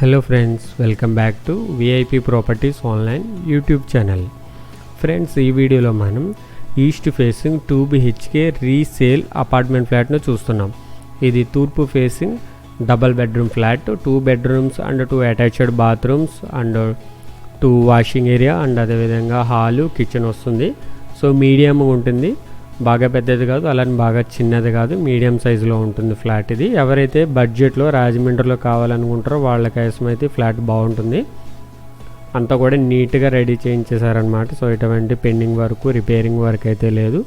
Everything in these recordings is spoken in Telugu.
Hello friends welcome back to VIP properties online YouTube channel friends ఈ వీడియోలో మనం east facing two BHK resale apartment ఫ్లాట్ను చూస్తున్నాం. ఇది తూర్పు facing double bedroom flat two bedrooms and two attached bathrooms and two washing area and అదేవిధంగా హాలు కిచెన్ వస్తుంది. సో మీడియం ఉంటుంది. బాగా పెద్దది కాదు అలానే బాగా చిన్నది కాదు మీడియం సైజులో ఉంటుంది ఫ్లాట్ ఇది. ఎవరైతే బడ్జెట్లో రాజమండ్రిలో కావాలనుకుంటారో వాళ్ళ కోసం అయితే ఫ్లాట్ బాగుంటుంది. అంతా కూడా నీట్గా రెడీ చేయించేశారనమాట సో ఇటువంటి పెండింగ్ వర్క్ రిపేరింగ్ వర్క్ అయితే లేదు.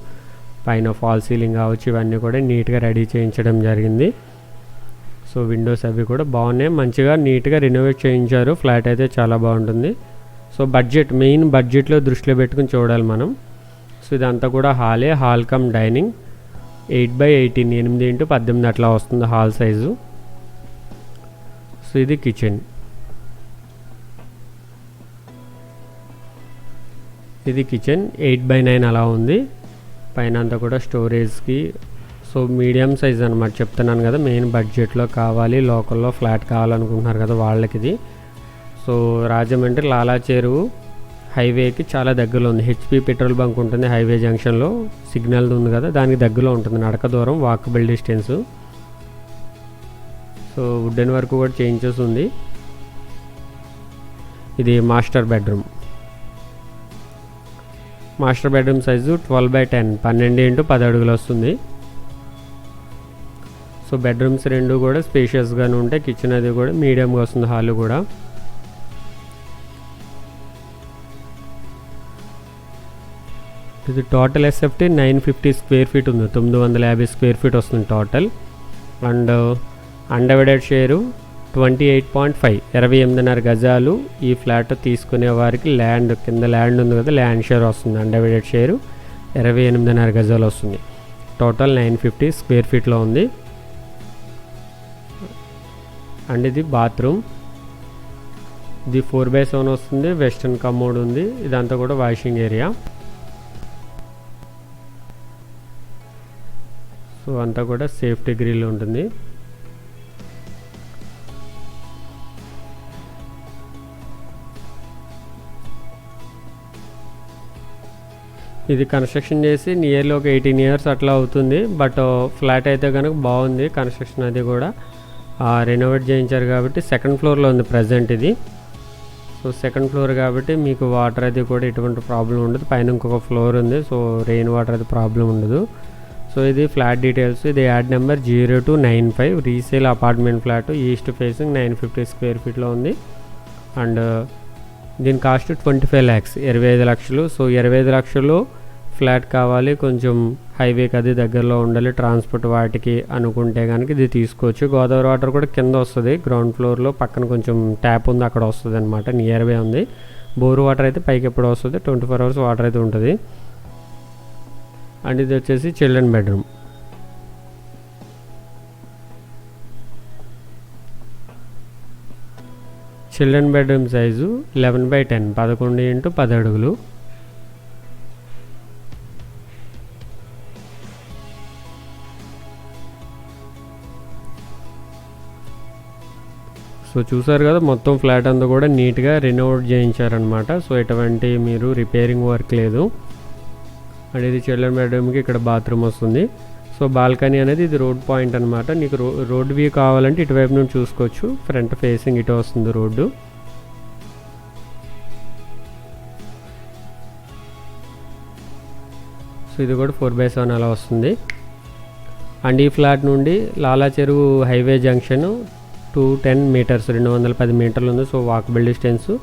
పైన ఫాల్ సీలింగ్ కావచ్చు ఇవన్నీ కూడా నీట్గా రెడీ చేయించడం జరిగింది. సో విండోస్ అవి కూడా బాగున్నాయి. మంచిగా నీట్గా రెనోవేట్ చేయించారు. ఫ్లాట్ అయితే చాలా బాగుంటుంది. సో బడ్జెట్ మెయిన్ బడ్జెట్లో దృష్టిలో పెట్టుకుని చూడాలి మనం. ఇదంతా కూడా హాలే. Hall cum dining. Eight by eighteen ఎనిమిది ఇంటూ పద్దెనిమిది అట్లా వస్తుంది హాల్ సైజు. సో ఇది కిచెన్. ఇది కిచెన్. ఎయిట్ బై నైన్ అలా ఉంది. పైన అంతా కూడా స్టోరేజ్కి సో మీడియం సైజ్ అనమాట చెప్తున్నాను కదా మెయిన్ బడ్జెట్లో కావాలి లోకల్లో ఫ్లాట్ కావాలనుకుంటున్నారు కదా వాళ్ళకి ఇది సో రాజమండ్రి లాలా చెరువు హైవేకి చాలా దగ్గరలో ఉంది. హెచ్పి పెట్రోల్ బంక్ ఉంటుంది హైవే జంక్షన్లో. సిగ్నల్ ఉంది కదా దానికి దగ్గరలో ఉంటుంది. నడక దూరం walkable distance. So wooden work కూడా చేంజెస్ ఉంది. ఇది master bedroom. Master bedroom size twelve by ten. పన్నెండు ఇంటూ పది అడుగులు వస్తుంది. సో బెడ్రూమ్స్ రెండు కూడా స్పేషియస్గానే ఉంటాయి. కిచెన్ అది కూడా మీడియంగా వస్తుంది హాల్ కూడా. ఇది total SFT nine fifty square feet ఉంది. తొమ్మిది వందల యాభై స్క్వేర్ ఫీట్ వస్తుంది total and undivided share twenty eight point five ఇరవై ఎనిమిదిన్నర గజాలు ఈ ఫ్లాట్ తీసుకునే వారికి ల్యాండ్ కింద ల్యాండ్ ఉంది కదా ల్యాండ్ షేర్ వస్తుంది. అన్డివైడెడ్ షేరు ఇరవై ఎనిమిదిన్నర గజాలు వస్తుంది. టోటల్ నైన్ ఫిఫ్టీ స్క్వేర్ ఫీట్లో ఉంది. అండ్ ఇది బాత్రూమ్ ఇది ఫోర్ బై సెవెన్ వస్తుంది. వెస్ట్రన్ కమోడ్ ఉంది. ఇదంతా కూడా వాషింగ్ ఏరియా సో అంతా కూడా సేఫ్టీ గ్రిల్ ఉంటుంది. ఇది కన్స్ట్రక్షన్ చేసి నియర్లీ ఒక ఎయిటీన్ ఇయర్స్ అట్లా అవుతుంది. బట్ ఫ్లాట్ అయితే కనుక బాగుంది కన్స్ట్రక్షన్ అది కూడా. రెనోవేట్ చేయించారు కాబట్టి సెకండ్ ఫ్లోర్లో ఉంది ప్రజెంట్ ఇది. సో సెకండ్ ఫ్లోర్ కాబట్టి మీకు వాటర్ అది కూడా ఎటువంటి ప్రాబ్లం ఉండదు. పైన ఇంకొక ఫ్లోర్ ఉంది. సో రెయిన్ వాటర్ అది ప్రాబ్లం ఉండదు. సో ఇది ఫ్లాట్ డీటెయిల్స్. ఇది ad number zero two nine five. Resale apartment flat east facing nine fifty square ఫీట్లో ఉంది. అండ్ uh, దీని కాస్ట్ ట్వంటీ ఫైవ్ ల్యాక్స్ ఇరవై ఐదు లక్షలు. సో ఇరవై ఐదు లక్షలు ఫ్లాట్ కావాలి. కొంచెం హైవేకి అది దగ్గరలో ఉండాలి. ట్రాన్స్పోర్ట్ వాటికి అనుకుంటే కనుక ఇది తీసుకోవచ్చు. గోదావరి వాటర్ కూడా కింద వస్తుంది. గ్రౌండ్ ఫ్లోర్లో పక్కన కొంచెం ట్యాప్ ఉంది. అక్కడ వస్తుంది అనమాట నియర్ బై ఉంది. బోర్ వాటర్ అయితే పైకి ఎప్పుడు వస్తుంది. ట్వంటీ ఫోర్ అవర్స్ వాటర్ అయితే ఉంటుంది. అండ్ ఇది వచ్చేసి children bedroom. Children bedroom size eleven by ten పదకొండు ఇంటూ పది అడుగులు. సో చూసారు కదా మొత్తం ఫ్లాట్ అంతా కూడా నీట్గా రెనోవేట్ చేయించారనమాట సో ఎటువంటి మీరు రిపేరింగ్ వర్క్ లేదు. అండ్ ఇది చిల్డ్రన్ బెడ్రూమ్కి ఇక్కడ బాత్రూమ్ వస్తుంది. సో బాల్కనీ అనేది ఇది రోడ్ పాయింట్ అనమాట నీకు రో రోడ్ వ్యూ కావాలంటే ఇటువైపు నుండి చూసుకోవచ్చు. ఫ్రంట్ ఫేసింగ్ ఇటు వస్తుంది రోడ్డు. సో ఇది కూడా ఫోర్ బై సెవెన్ అలా వస్తుంది. అండ్ ఈ ఫ్లాట్ నుండి Lala Cheruvu highway junction two ten metres రెండు వందల పది మీటర్లు ఉంది. So walkable distance.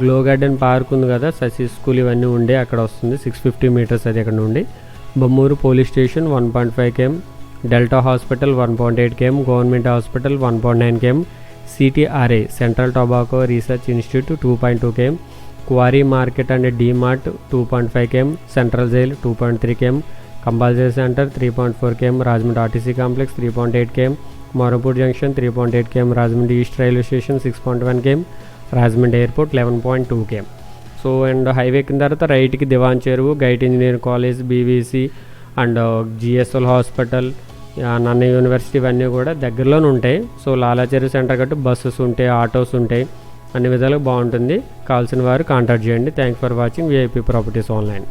Glow garden park ఉంది కదా ససి స్కూల్ ఇవన్నీ ఉండే అక్కడ వస్తుంది. సిక్స్ ఫిఫ్టీ మీటర్స్ అది అక్కడ నుండి. Bommuru police station one point five KM delta hospital one point eight KM government hospital one point nine KM CTRI central tobacco research institute two point two KM quarry market and DMart two point five KM central jail two point three KM compulsory centre three point four KM Rajahmundry RTC complex three point eight KM Morapur junction three point eight KM Rajahmundry east railway station six point one KM Rajahmundry airport eleven point two KM so and highway కింద తర్వాత రైట్కి Diwan Cheruvu GIET engineering college BVC and uh, GSL hospital Nanna university ఇవన్నీ కూడా దగ్గరలోనే ఉంటాయి. సో లాలాచెరువు సెంటర్ గట్టు బస్సెస్ ఉంటాయి ఆటోస్ ఉంటాయి. అన్ని విధాలుగా బాగుంటుంది. కావాల్సిన వారు కాంటాక్ట్ చేయండి. Thank for watching. VIP properties online.